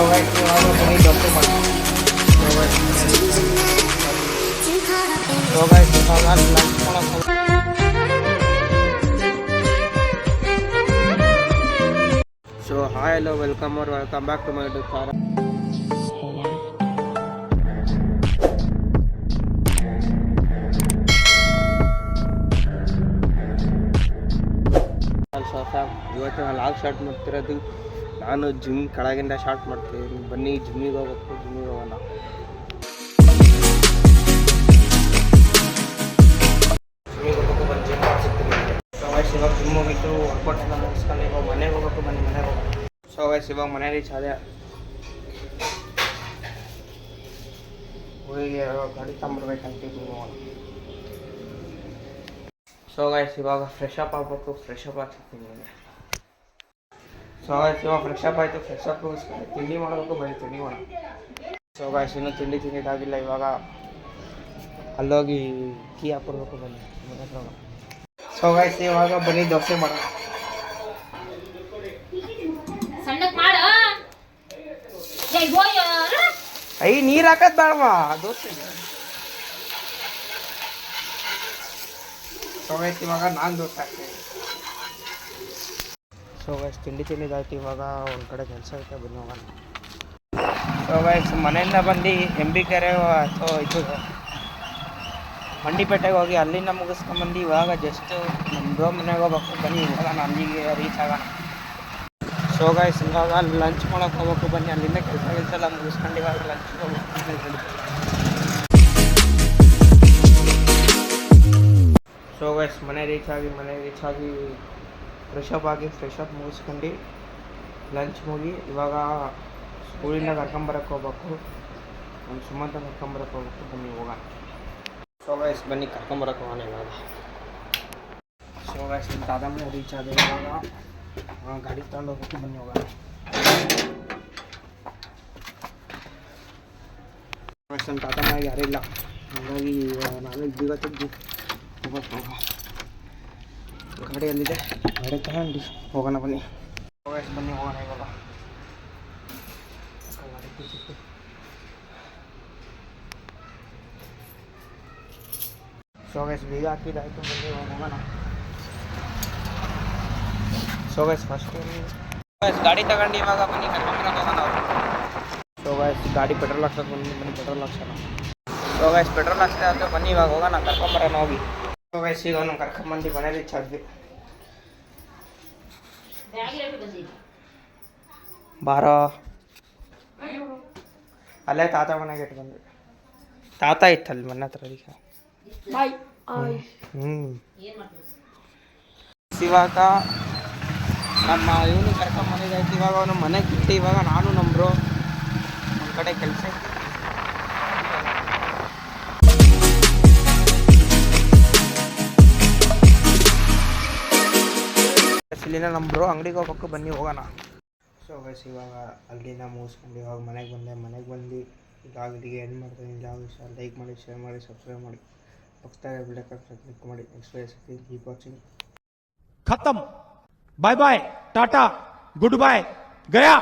So guys ಇವಾಗ ಬನ್ನಿ ದೋಸೆ ಮಾಡಿ ಸೊ ಗೈಸ್ ಇವಾಗ ಲಂಚ್ ಮಾಡಕ್ಕೆ ಹೋಗ್- ಸೊ ಹಾಯ್ ಹಲೋ ವೆಲ್ಕಮ್ ಅವ್ರ welcome back to my YouTube channel ಇವತ್ತು ನಾನು ಲಾಗ್ ಸ್ಟಾರ್ಟ್ ಮಾಡ್ತಿರೋದು. ನಾನು ಜಿಮ್ ಕೆಳಗಿಂದ ಶಾರ್ಟ್ ಮಾಡ್ತೀನಿ. ಬನ್ನಿ, ಜಿಮ್ಮಿಗೆ ಹೋಗ್ಬೇಕು, ಜಿಮ್ಮಿಗೆ ಹೋಗೋಣ. ಜಿಮ್ಮಿಗೆ ಬಂದು ಜಿಮ್ ಸೊ ಇವಾಗ ಜಿಮ್ ಹೋಗಿತ್ತು ವರ್ಕೌಟ್ ಎಲ್ಲ ಮುಗಿಸ್ಕೊಂಡು ಇವಾಗ ಮನೆಗೆ ಹೋಗ್ಬೇಕು, ಬನ್ನಿ, ಮನೆಗೆ ಹೋಗ್ಬೇಕು ಸೊ ಇವಾಗ ಮನೆ ರೀಚ್ ಅದೇ ಊರಿಗೆ ಗಾಡಿ ತಗೊಂಡ್ಬರ್ಬೇಕಂತಿದ್ದು ಸೊ ಗಾಯ್ಸ್ ಇವಾಗ ಫ್ರೆಶ್ ಅಪ್ ಆಗಬೇಕು ಫ್ರೆಶ್ ಅಪ್ ಆಗ್ತಿರ್ತೀನಿ. ಸೊ ಗಾಯ್ಸ್ ಇವಾಗ ಫ್ರೆಶ್ ಅಪ್ ಆಯಿತು. ಫ್ರೆಶ್ ಅಪ್ ತಿಂಡಿ ಮಾಡಬೇಕು ಬರೀ ತಿಂಡಿ ಮಾಡಿ ಸೊ ಗಾಯ್ಸ್ ಇನ್ನೂ ತಿಂಡಿ ತಿಂದಿದ್ದಾಗಿಲ್ಲ ಇವಾಗ. ಅಲ್ಲೋಗಿ ಕೀ ಹಾಕ್ಕೊಡ್ಬೇಕು ಬನ್ನಿ. ಸೊ ಗಾಯ್ಸ್ ಇವಾಗ ಬನ್ನಿ ದೋಸೆ ಮಾಡ. ಐ ನೀರು ಹಾಕದ್ ಬೇಡವಾ? ದೋಸೆ. ಸೊ ಗಾಯ್ಸ್ ಇವಾಗ ನಾನು ದೋಸೆ ಹಾಕ್ತೀನಿ. ಸೊ ಗೈಸ್ ತಿಂಡಿ ತಿಂದಿದ್ದಾಯ್ತು, ಇವಾಗ ಒಂದು ಕಡೆ ಕೆಲಸ ಐತೆ, ಬನ್ನಿ ಹೋಗೋಣ. ಸೊ ಮನೆಯಿಂದ ಬಂದು ಎಂ ಬಿ ಕೆರೆ ಸೊ ಇದು ಮಂಡಿಪೇಟೆಗೆ ಹೋಗಿ ಅಲ್ಲಿಂದ ಮುಗಿಸ್ಕೊಂಬಂದು ಇವಾಗ ಜಸ್ಟ್ ನಮ್ಮ ಮನೆಗೆ ಹೋಗ್ಬೇಕು, ಬನ್ನಿ, ಇವಾಗ ಅಲ್ಲಿಗೆ ರೀಚ್ ಆಗೋಣ. ಸೊ ಗೈಸ್ ಇವಾಗ ಲಂಚ್ ಮಾಡೋಕೆ ಹೋಗ್ಬೇಕು, ಬನ್ನಿ, ಅಲ್ಲಿಂದ ಕೆಲಸ ಕೆಲಸ ಎಲ್ಲ ಮುಗಿಸ್ಕೊಂಡು ಇವಾಗ ಲಂಚ್ ಹೋಗ್ಬೇಕು ಸೊ ಗೈಸ್ ಮನೆ ರೀಚ್ ಆಗಿ, ಮನೆ ರೀಚ್ ಆಗಿ ಫ್ರೆಶ್ ಅಪ್ ಆಗಿ ಫ್ರೆಶ್ ಅಪ್ ಮುಗಿಸ್ಕೊಂಡು ಲಂಚ್ ಮುಗಿ, ಇವಾಗ ಸ್ಕೂಲಿಂದ ಕರ್ಕೊಂಬರಕ್ಕೆ ಹೋಗ್ಬೇಕು. ನಮ್ಮ ಸುಮಂತ ಕರ್ಕೊಂಬರಕ್ಕೆ ಹೋಗ್ಬೇಕು. ಬನ್ನಿ ಹೋಗೋಣ. ಸೊ ಗೈಸ್ ಬನ್ನಿ ಕರ್ಕೊಂಬರಕ್ಕೆ ಹೋಗೋಣ ಇವಾಗ. ಸೊ ಗೈಸ್ ನಮ್ಮ ದಾದಾ ಮನೆ ರೀಚ್ ಆದ ಇವಾಗ. ಗಾಡಿ ತಗೊಂಡು ಹೋಗ್ಬೇಕು. ಬನ್ನಿ ಹೋಗೋಣ. ನಮ್ಮ ತಾತ ಮನೆಗೆ ಯಾರಿಲ್ಲ ಹಾಗಾಗಿ ನಾನು ಬೀಗ ತೆಗ್ದು ಹೋಗ್ಬೇಕು ಹೋಗ ಗಾಡಿ ಅಲ್ಲಿದೆ ಗಾಡಿ ತಗೊಂಡು. ಹೋಗೋಣ ಬನ್ನಿ. ಬನ್ನಿ ಹೋಗೋಣ ಇವಾಗ. ಸೊ ಗೈಸ್ ಬೀಗ ಹಾಕಿದ್ದಾಯ್ತು ಬನ್ನಿ ಹೋಗೋಣ ಸೊ ಗೈಸ್ ಫಸ್ಟ್ ಗಾಡಿ ತಗೊಂಡು ಇವಾಗ ಬನ್ನಿ ಕರ್ಕೊಂಬರಕ್ಕೆ ಹೋಗೋಣ ಸೊ ಗೈಸ್ ಗಾಡಿ ಪೆಟ್ರೋಲ್ ಹಾಕ್ಸೋದು ಬನ್ನಿ ಬನ್ನಿ ಪೆಟ್ರೋಲ್ ಹಾಕ್ಸೋಣ. ಸೊ ಗೈಸ್ ಪೆಟ್ರೋಲ್ ಹಾಕ್ತಾ ಅಂತ ಬನ್ನಿ ಇವಾಗ ಹೋಗೋಣ ಕರ್ಕೊಂಬರೋಣ ಹೋಗಿ. ಸೊ ಗೈಸ್ ಈಗ ನಾವು ಕರ್ಕೊಂಬಂದು ಮನೆ ರೀಚ್ ಆದ್ವಿ ಬಾರೋ. ಅಲ್ಲೇ ತಾತ ಮನೆಗೆ ಇಟ್ಟು ಬಂದ್ವಿ ತಾತ ಇತ್ತಲ್ಲಿ ಮನೆ ಹತ್ರ ಈಗ. ಹ್ಞೂ ಇವಾಗ ನಮ್ಮ ಇವನು ಕರ್ಕೊಂಬಂದಿದ್ದಾಯ್ತು ಇವಾಗ ಅವನು ಮನೆಗೆ ಬಿಟ್ಟು ಇವಾಗ ನಾನು ನಮ್ಮ ಬ್ರೋ ಒಂದು ಕಡೆ ಕೆಲಸ ಇಲ್ಲಿನ ನಂಬರು ಅಂಗಡಿಗೆ ಹೋಗ್ಬೇಕು ಬನ್ನಿ, ಹೋಗೋಣ. ಸೊ ಗೈಸ್ ಇವಾಗ ಅಲ್ಲಿನ ಮುಗಿಸ್ಕೊಂಡು ಇವಾಗ ಮನೆಗೆ ಬಂದೆ. ಮನೆಗೆ ಬಂದು ಈಗ ಏನು ಮಾಡ್ತೀನಿ. ಬ್ಲಾಗ್ ಇಷ್ಟ ಲೈಕ್ ಮಾಡಿ ಶೇರ್ ಮಾಡಿ ಸಬ್ಸ್ಕ್ರೈಬ್ ಮಾಡಿ. ಪಕ್ಕದಾಗ ಬಿಡಕ್ಕೆ ಕ್ಲಿಕ್ ಮಾಡಿ. ನೆಕ್ಸ್ಟ್ ವೇ ಕೀಪ್ ವಾಚಿಂಗ್ ಖತಮ್ ಬಾಯ್ ಬಾಯ್ ಟಾಟಾ ಗುಡ್ ಬಾಯ್ ಗಯಾ